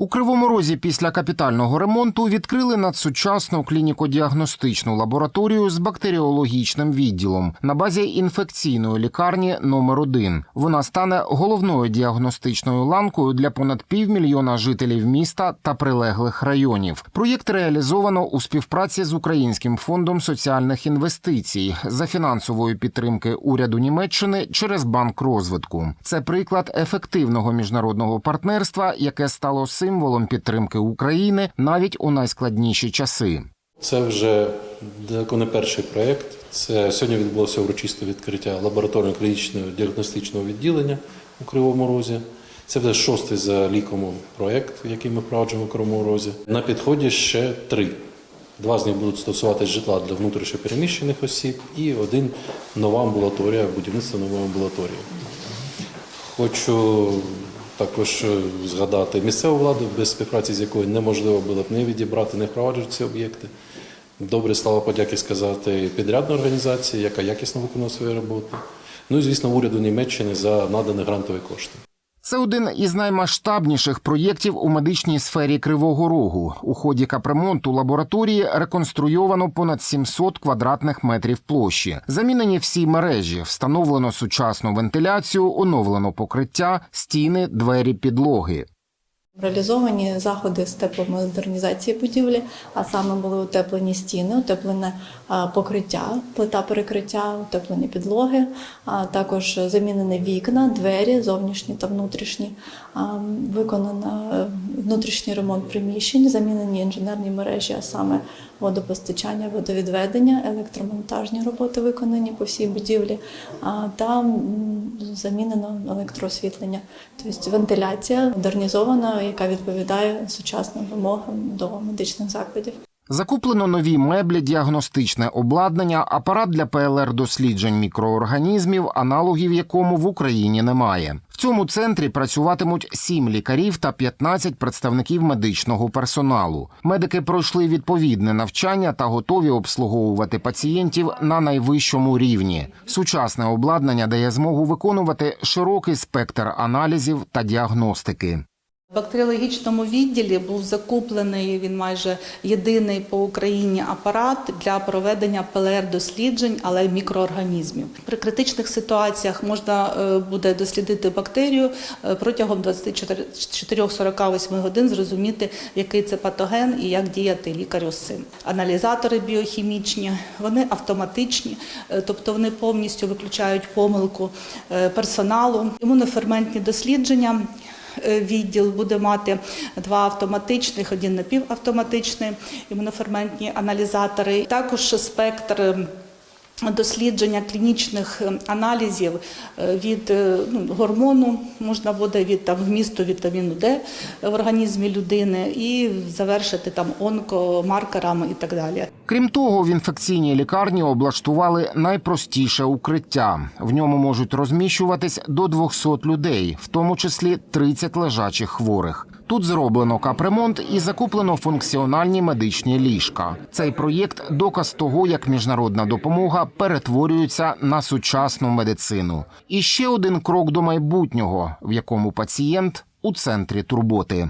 У Кривому Розі після капітального ремонту відкрили надсучасну клініко-діагностичну лабораторію з бактеріологічним відділом на базі інфекційної лікарні номер 1 Вона стане головною діагностичною ланкою для понад півмільйона жителів міста та прилеглих районів. Проєкт реалізовано у співпраці з Українським фондом соціальних інвестицій за фінансової підтримки уряду Німеччини через банк розвитку. Це приклад ефективного міжнародного партнерства, яке стало символом підтримки України навіть у найскладніші часи. Це вже далеко не перший проєкт. Це сьогодні відбулося урочисте відкриття лабораторно-клінічного діагностичного відділення у Кривому Розі. Це вже шостий за ліком проєкт, який ми впроваджуємо у Кривому Розі. На підході ще три. Два з них будуть стосуватися житла для внутрішньопереміщених осіб, і один нова амбулаторія, будівництво нової амбулаторії. Хочу також е, згадати місцеву владу, без співпраці з якою неможливо було б не відібрати, не впроваджувати ці об'єкти. Добре слава подяки сказати підрядна організація, яка якісно виконує свою роботу. Ну і звісно, уряду Німеччини за надані грантові кошти. Це один із наймасштабніших проєктів у медичній сфері Кривого Рогу. У ході капремонту лабораторії реконструйовано понад 700 квадратних метрів площі. Замінені всі мережі, встановлено сучасну вентиляцію, оновлено покриття, стіни, двері, підлоги. Реалізовані заходи з тепломодернізації будівлі, а саме були утеплені стіни, утеплене покриття, плита перекриття, утеплені підлоги, а також замінені вікна, двері, зовнішні та внутрішні, виконано е, внутрішній ремонт приміщень, замінені інженерні мережі, а саме водопостачання, водовідведення, електромонтажні роботи виконані по всій будівлі, та замінено електроосвітлення, тобто вентиляція модернізована, яка відповідає сучасним вимогам до медичних закладів. Закуплено нові меблі, діагностичне обладнання, апарат для ПЛР досліджень мікроорганізмів, аналогів якому в Україні немає. В цьому центрі працюватимуть сім лікарів та 15 представників медичного персоналу. Медики пройшли відповідне навчання та готові обслуговувати пацієнтів на найвищому рівні. Сучасне обладнання дає змогу виконувати широкий спектр аналізів та діагностики. В бактеріологічному відділі був закуплений він майже єдиний по Україні апарат для проведення ПЛР-досліджень, але мікроорганізмів. При критичних ситуаціях можна е, буде дослідити бактерію е, протягом 24-48 годин, зрозуміти, який це патоген і як діяти лікарю з цим. Аналізатори біохімічні, вони автоматичні, е, тобто вони повністю виключають помилку персоналу. Імуноферментні дослідження. Е, Відділ буде мати два автоматичних, один напівавтоматичний імуноферментні аналізатори. Також спектр дослідження клінічних е, аналізів е, від е, ну, гормону, можна буде від там, вмісту вітаміну Д в організмі людини і завершити там онкомаркерами і так далі. Крім того, в інфекційній лікарні облаштували найпростіше укриття. В ньому можуть розміщуватись до 200 людей, в тому числі 30 лежачих хворих. Тут зроблено капремонт і закуплено функціональні медичні ліжка. Цей проєкт доказ того, як міжнародна допомога перетворюється на сучасну медицину. І ще один крок до майбутнього, в якому пацієнт у центрі турботи.